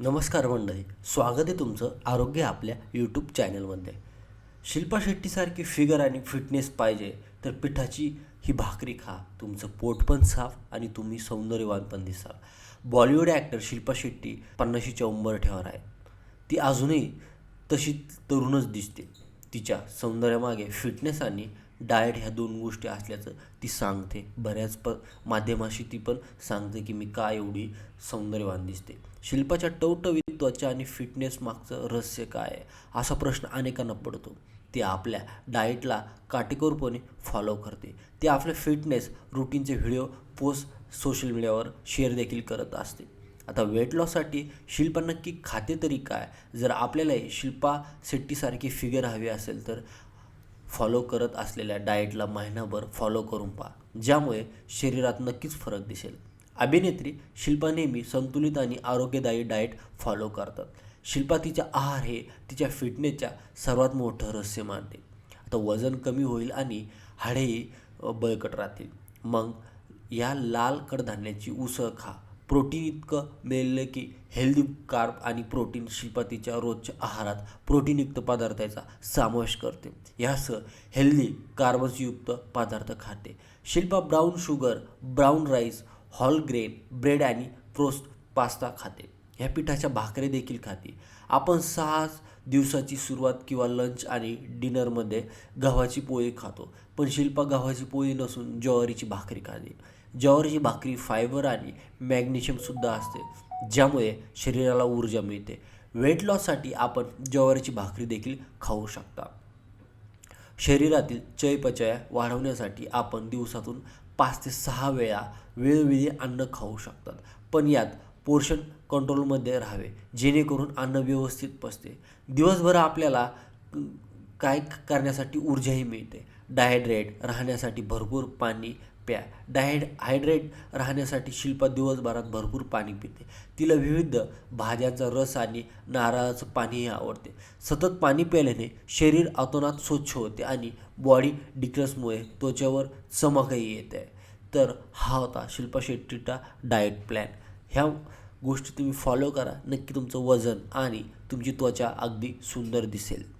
नमस्कार मंडळी स्वागत आहे तुमचं आरोग्य आपल्या यूट्यूब चॅनलमध्ये शिल्पा शेट्टीसारखी फिगर आणि फिटनेस पाहिजे तर पिठाची ही भाकरी खा तुमचं पोट पण साफ आणि तुम्ही सौंदर्यवान पण दिसाल. बॉलिवूड ॲक्टर शिल्पा शेट्टी पन्नाशीच्या उंबरठ्यावर आहे. ती अजूनही तशी तरुणच दिसते. तिच्या सौंदर्यामागे फिटनेस आणि डाएट ह्या दोन गोष्टी असल्याचं ती सांगते. बऱ्याच प माध्यमाशी ती पण सांगते की मी का एवढी सौंदर्यवान दिसते. शिल्पाच्या टवटवीत त्वचा आणि फिटनेस मागचं रहस्य काय आहे? असा प्रश्न अनेकांना पडतो. ती आपल्या डाएटला काटेकोरपणे फॉलो करते. ती आपल्या फिटनेस रुटीनचे व्हिडिओ पोस्ट सोशल मीडियावर शेअर देखील करत असते. आता वेट लॉससाठी शिल्पा नक्की खाते तरी काय? जर आपल्यालाही शिल्पा शेट्टीसारखी फिगर हवी असेल तर फॉलो करत असलेल्या डाएटला महिनाभर फॉलो करून पहा. ज्यामुळे शरीरात नक्कीच फरक दिसेल. अभिनेत्री शिल्पा नेहमी संतुलित आणि आरोग्यदायी डाएट फॉलो करतात. शिल्पा तिच्या आहार हे तिच्या फिटनेसच्या सर्वात मोठं रहस्य मानते. आता वजन कमी होईल आणि हाडेही बळकट राहतील. मग या लाल कडधान्याची उसळ खा. प्रोटीन इतकं मिळलं की हेल्दी कार्ब आणि प्रोटीन शिल्पा तिच्या रोजच्या आहारात प्रोटीनयुक्त पदार्थाचा समावेश करते. यासह हेल्दी कार्बन्सयुक्त पदार्थ खाते. Shilpa brown sugar brown rice whole grain bread आणि प्रोस्ट पास्ता खाते. ह्या पिठाच्या भाकरी देखील खाते. आपण सहा दिवसाची सुरुवात किंवा लंच आणि डिनरमध्ये गव्हाची पोळी खातो. पण शिल्पा गव्हाची पोळी नसून ज्वारीची भाकरी खाते. ज्वारीची भाकरी फायबर आणि मॅग्नेशियमसुद्धा असते ज्यामुळे शरीराला ऊर्जा मिळते. वेट लॉससाठी आपण ज्वारीची भाकरी देखील खाऊ शकता. शरीरातील चयपचय वाढवण्यासाठी आपण दिवसातून पाच ते सहा वेळा वेळोवेळी अन्न खाऊ शकतात. पण यात पोर्शन कंट्रोलमध्ये राहावे जेणेकरून अन्न व्यवस्थित पचते. दिवसभर आपल्याला काय करण्यासाठी ऊर्जाही मिळते. डायड्रेट राहण्यासाठी भरपूर पाणी प्या. डायड हायड्रेट राहण्यासाठी शिल्पा दिवसभरात भरपूर पाणी पिते. तिला विविध भाज्यांचा रस आणि नारळाचं पाणीही आवडते. सतत पाणी प्यायल्याने शरीर अतोनात स्वच्छ होते आणि बॉडी डिक्रसमुळे त्वचेवर चमकही येते. तर हा होता शिल्पा शेट्टीचा डाएट प्लॅन ह्या गोष्टी तुम्ही फॉलो करा. नक्की तुमचं वजन आणि तुमची त्वचा अगदी सुंदर दिसेल.